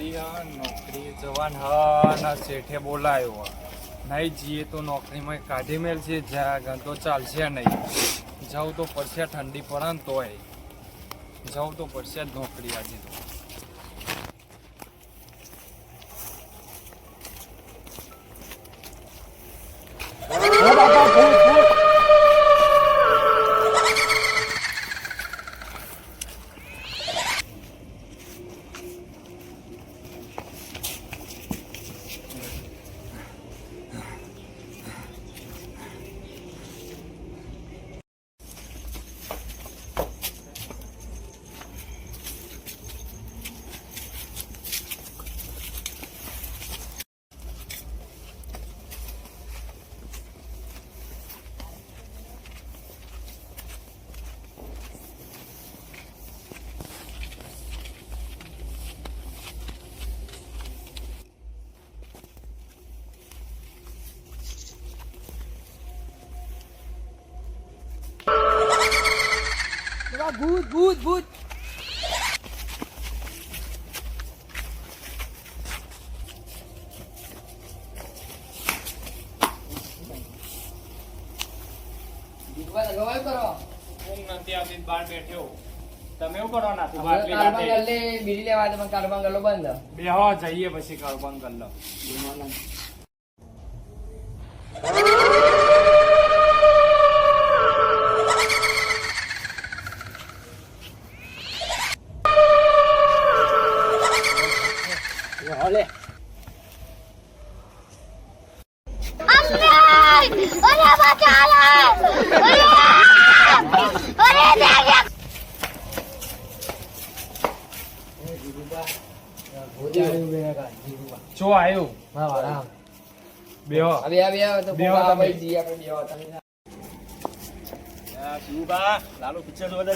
નોકરી જવાન હા, ના શેઠે બોલાયો નહીં જઈએ તો નોકરીમાં કાઢી મેલ છે જ્યાં તો ચાલશે નહીં. જાઉં તો પડશે ઠંડી પડે ને તોય. જાઉં તો પડશે જ નોકરી આજે તો. ભૂત ભૂત ભૂત. તમે એવું કરો ના બીડી લેવા તમે કાર્બન ગલ્લો બંધ. બેહો જઈએ પછી કરબન કર લો હલે જો આવ્યું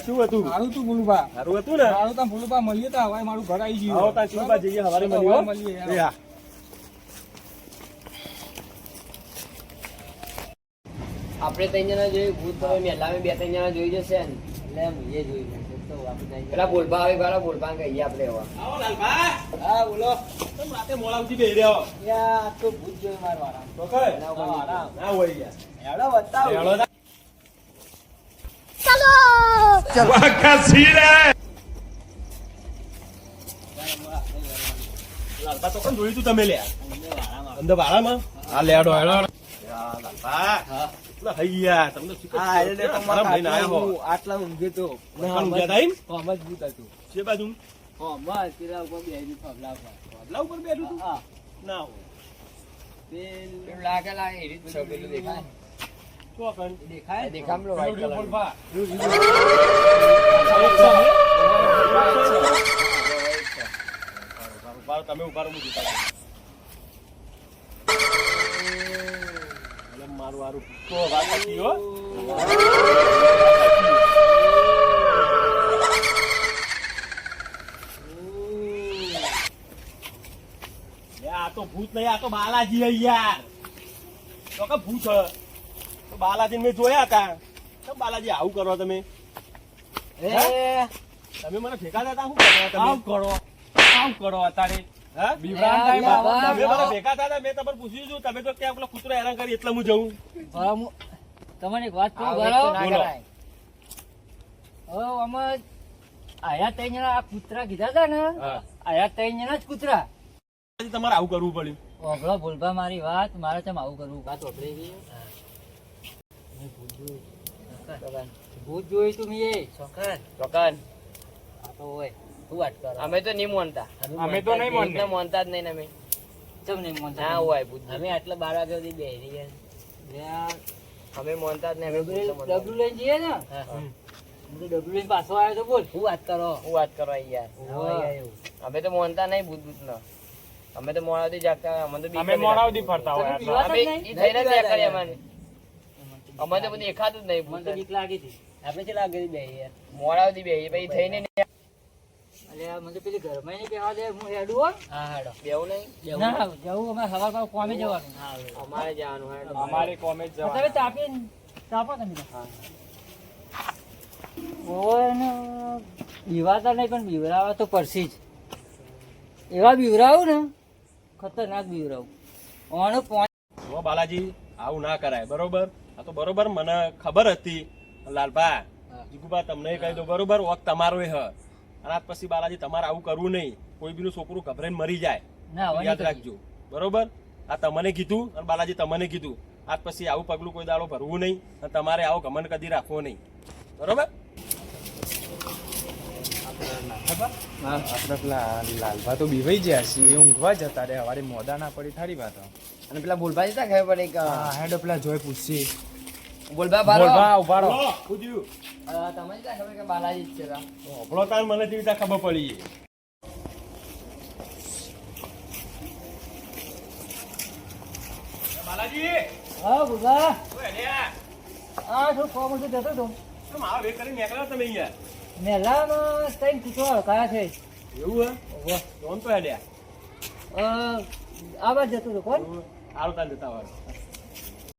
શું હતું? સારું હતું ગુલુબા સારું હતું ને? સારું તા મળીએ તા હવે મારું ઘર આવી ગયું. હવે તા જઈએ હવારે મળીએ આપણે ત્રણ જણા જોયું ભૂત તો મેલા બે ત્રણ જણા જોઈ જશે ને. એટલે એમ એ જોયું પેલા બોલભા આવે પેલા બોલભા કહીએ આપણે એવા હા બોલો. રાતે મોડા સુધી બેહી રહ્યો. યાર, તો ભૂત જોઈ મારો આરામ. તો કઈ ના હોય. ના હોય યાર. એડો બતાવો. તો. કોણ જોયું તું તમે લે અંદર વાળામાં? હા લેડો હેડો. હૈયા તમને શું હા, એટલે તો મારા મારા ભાઈને આયા હો હું આટલા ઊંઘ્યો તો. કોણ એમ? હોમ જ ભૂત હતું. છે બાજુ પેલા ઉપર બેહી ફબલા ઉપર. બેઠું તું ના હોય પેલું પેલું લાગે લાગે એ રીત દેખાય દેખાય? દેખાય પેલું white પેલું colour નું. બોલબા. ઊભા તમે ઊભા રહો, લે, આ તો ભૂત નહીં આ તો બાલાજી યાર. તો કે ભૂત. તો બાલાજી મેં જોયા હતા. તો બાલાજી આવું કરો તમે. તમે મને ભેગા હતા શું કરો તમે? કરો. આવ કરો અત્યારે. આવો. કરી તમને એક વાત આમાં આયા ત્રણ જણા આ કૂતરા કીધા હતા ને? આયા ત્રણ જણા જ કૂતરા. તમારે આવું કરવું પડ્યું. ઓગળો બોલબા મારી વાત મારે ચમ આવું કરવું. વાત ઓગળી ગઈ ભૂત જોયું તું મેં. એ ચોકન. આ તો હોય. શું વાત કરો? અમે તો નહીં માનતા. અમે તો નહીં માનતા. માનતા. જ નહીં અમે. કેમ નહીં માનતા? ના હોય બુદ્ધ. અમે આટલા બાર વાગ્યા સુધી બેહી રહ્યા. અમે માનતા જ નહીં અમે ડબલું લઈને જઈએ ને? હા. હું. તો ડબલું લઈને પાછો આવ્યો તો બોલ. શું વાત કરો? હું વાત કરો યાર? અમે તો માનતા નહીં ભૂત ભૂત અમે તો મોડાથી જાગતા. તો અમે લાગતી. ફરતા હોય અમે ઈ ત્યાં કરીએ અમારે. અમે તો બધું દેખાતું જ નહીં ભૂત બીક લાગી હતી. આપણે યાર પછી થઈને નહીં મને પેલી ઘરમાં નહીં બેહવા દે હું હેડું હો. હા હેડો. બેવું નહીં? ના જવું અમે સવાર પર કોમે જવાનું. અમારે જવાનું હેડો. અમારે કોમેજ તમે તાપી તાપો તમે તો. ઓય બીવાતા નહીં પણ બીવરાવા તો પરસી જ. એવા બીવરાવું ને ખતરનાક બીવરાવું. ઓનો પોઈન્ટ જો બાલાજી આવું ના કરાય બરોબર? આ તો બરોબર મને ખબર હતી. લાલભા જીગુભા તમને કહી દો બરોબર? વખત તમારો હ. અને આજ પછી બાલાજી તમારે આવું કરવું નહીં. કોઈ બીનું છોકરું ગભરાઈને મરી જાય. યાદ રાખજો. બરોબર? આ તમને કીધું અને બાલાજી તમને કીધું. આજ પછી આવું પગલું કોઈ દાડો ભરવું નહીં અને તમારે આવો ગમન કદી રાખવો નહીં. બરોબર? આપણે પેલા લાલભા તો બીવાઈ ગયા છે. એ ઊંઘવા જતા રે મોડા ના પડી થારી વાત. અને પેલા બોલબા જતા ખબર પડે કે હા હેડો પેલા જોઈ પૂછશી બારો તમને ખબર કે બાલાજી છે તા? તો તાર મને કેવી રીતે ખબર પડી? બાલાજી! હા બોલા ઓય આ. શું કોમ હતું જતો તો આવા નીકળ્યા તમે અહીંયા. મેલામાં ત્રણ હળકાયા છે? એવું હે? ઓહો. તો હેડ્યા. અ, આ બાજુ જતો હતો કોણ? હારું તાર જતા હોય